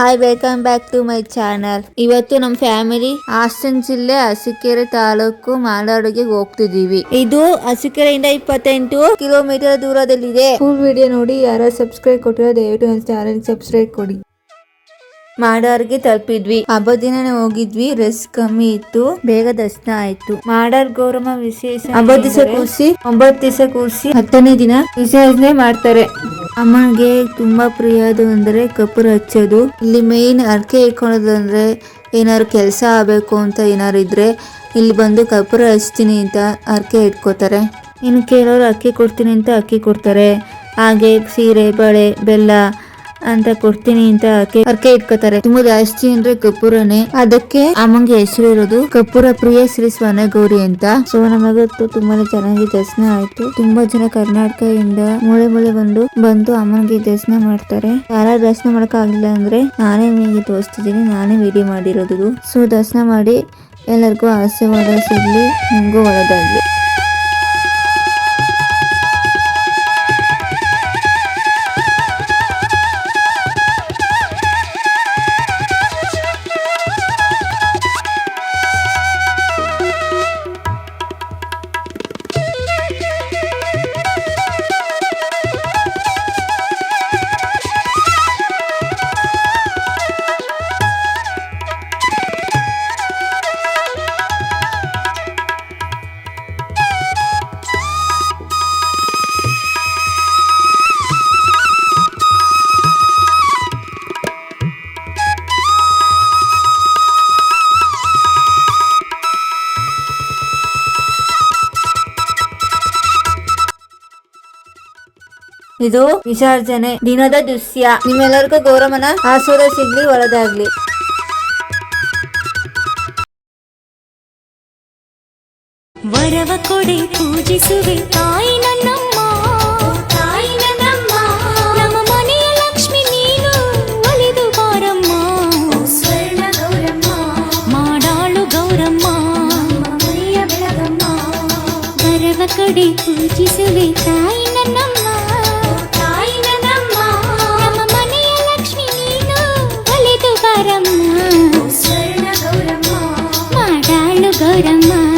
Hi welcome back to my channel ಇವತ್ತು ನಮ್ಮ family Haasan ಜಿಲ್ಲೆ ಹಸಿಕೆರೆ ತಾಲೂಕು ಮಾಲಾಡಿಗೆ ಹೋಗ್ತಿದೀವಿ ಇದು ಹಸಿಕೆರೆಯಿಂದ ಇಪ್ಪತ್ತೆಂಟು ಕಿಲೋಮೀಟರ್ ದೂರದಲ್ಲಿದೆ. ಫುಲ್ ವಿಡಿಯೋ ನೋಡಿ ಯಾರು ಸಬ್ಸ್ಕ್ರೈಬ್ ಕೊಟ್ಟಿರೋ ದಯವಿಟ್ಟು ನನ್ನ ಚಾನಲ್ ಸಬ್ಸ್ಕ್ರೈಬ್ ಕೊಡಿ. ಮಾಡಾರ್ಗೆ ತಲುಪಿದ್ವಿ. ಹಬ್ಬದ ದಿನನೇ ಹೋಗಿದ್ವಿ. ರೆಸ್ ಕಮ್ಮಿ ಇತ್ತು. ಬೇಗ ದರ್ಶನ ಆಯ್ತು. ಮಾಡಾರ್ ಗೌರಮ್ಮ ವಿಶೇಷ ಹಬ್ಬದ ದಿವಸ ಕೂರಿಸಿ ಒಂಬತ್ತು ದಿವಸ ಕೂರಿಸಿ ಹತ್ತನೇ ದಿನ ವಿಸರ್ಜನೆ ಮಾಡ್ತಾರೆ. ಅಮ್ಮನಿಗೆ ತುಂಬಾ ಪ್ರಿಯದು ಅಂದ್ರೆ ಕಪೂರ ಹಚ್ಚೋದು. ಇಲ್ಲಿ ಮೇನ್ ಅರ್ಕೆ ಇಟ್ಕೊಳ್ಳೋದು ಅಂದ್ರೆ ಏನಾದ್ರು ಕೆಲಸ ಆಗಬೇಕು ಅಂತ ಏನಾರು ಇದ್ರೆ ಇಲ್ಲಿ ಬಂದು ಕಪೂರ ಹಚ್ತೀನಿ ಅಂತ ಅರ್ಕೆ ಇಟ್ಕೋತಾರೆ ಇನ್ನು ಕೆಲವರು ಅಕ್ಕಿ ಕೊಡ್ತೀನಿ ಅಂತ ಅಕ್ಕಿ ಕೊಡ್ತಾರೆ. ಹಾಗೆ ಸೀರೆ ಬಳೆ ಬೆಲ್ಲ ಅಂತ ಕೊಡ್ತೀನಿ ಅಂತ ಅರ್ಕೆ ಇಟ್ಕೋತಾರೆ. ತುಂಬಾ ಜಾಸ್ತಿ ಅಂದ್ರೆ ಕಪೂರನೇ. ಅದಕ್ಕೆ ಅಮ್ಮಂಗೆ ಹೆಸರು ಇರೋದು ಕಪೂರ ಪ್ರಿಯ ಶ್ರೀ ಸ್ವನಗೌರಿ ಅಂತ. ಸೊ ನಮಗಂತೂ ತುಂಬಾನೇ ಚೆನ್ನಾಗಿ ದರ್ಶನ ಆಯ್ತು. ತುಂಬಾ ಜನ ಕರ್ನಾಟಕದಿಂದ ಮೂಳೆ ಮೂಳೆ ಬಂದು ಬಂದು ಅಮ್ಮನಿಗೆ ದರ್ಶನ ಮಾಡ್ತಾರೆ. ಯಾರ ದರ್ಶನ ಮಾಡಕ್ ಆಗಿಲ್ಲ ಅಂದ್ರೆ ನಾನೇ ನಿಮಗೆ ತೋರಿಸ್ತಿದ್ದೀನಿ. ನಾನೇ ವಿಡಿಯೋ ಮಾಡಿರೋದು. ಸೊ ದರ್ಶನ ಮಾಡಿ ಎಲ್ಲರಿಗೂ ಆಶೀರ್ವಾದ ಸಿಗ್ಲಿ. ನಿಮಗೂ ಒಳ್ಳೆದಾಗ್ಲಿ. ಇದು ವಿಸರ್ಜನೆ ದಿನದ ದೃಶ್ಯ. ನಿಮ್ಮೆಲ್ಲರಿಗೂ ಗೌರವನ ಆಸೂರ ಸಿಗ್ಲಿ ಒಳದಾಗ್ಲಿ ವರವ ಕೊಡೆ ಪೂಜಿಸುವೆ ತಾಯಿ ನನ್ನಮ್ಮ ತಾಯಿ ನನ್ನಮ್ಮ ನಮ್ಮ ಮನೆಯ ಲಕ್ಷ್ಮಿ ನೀನು ಒಲಿದು ಬಾರಮ್ಮ. ಸ್ವರ್ಣ ಗೌರಮ್ಮ. ಮಾಡಾಳು ಗೌರಮ್ಮ. ಮನೆಯ ಬೆಳಗಮ್ಮ. ವರವ ಕೊಡೆ ಪೂಜಿಸುವೆ ತಾಯಿ ನನ್ನಮ್ಮ ಒಲಿದು ಬಾರಮ್ಮ ಸ್ವರ್ಣ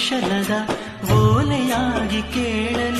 ಕುಶಲದ ಓಲೆಯಾಗಿ ಕೇಳಲಿ.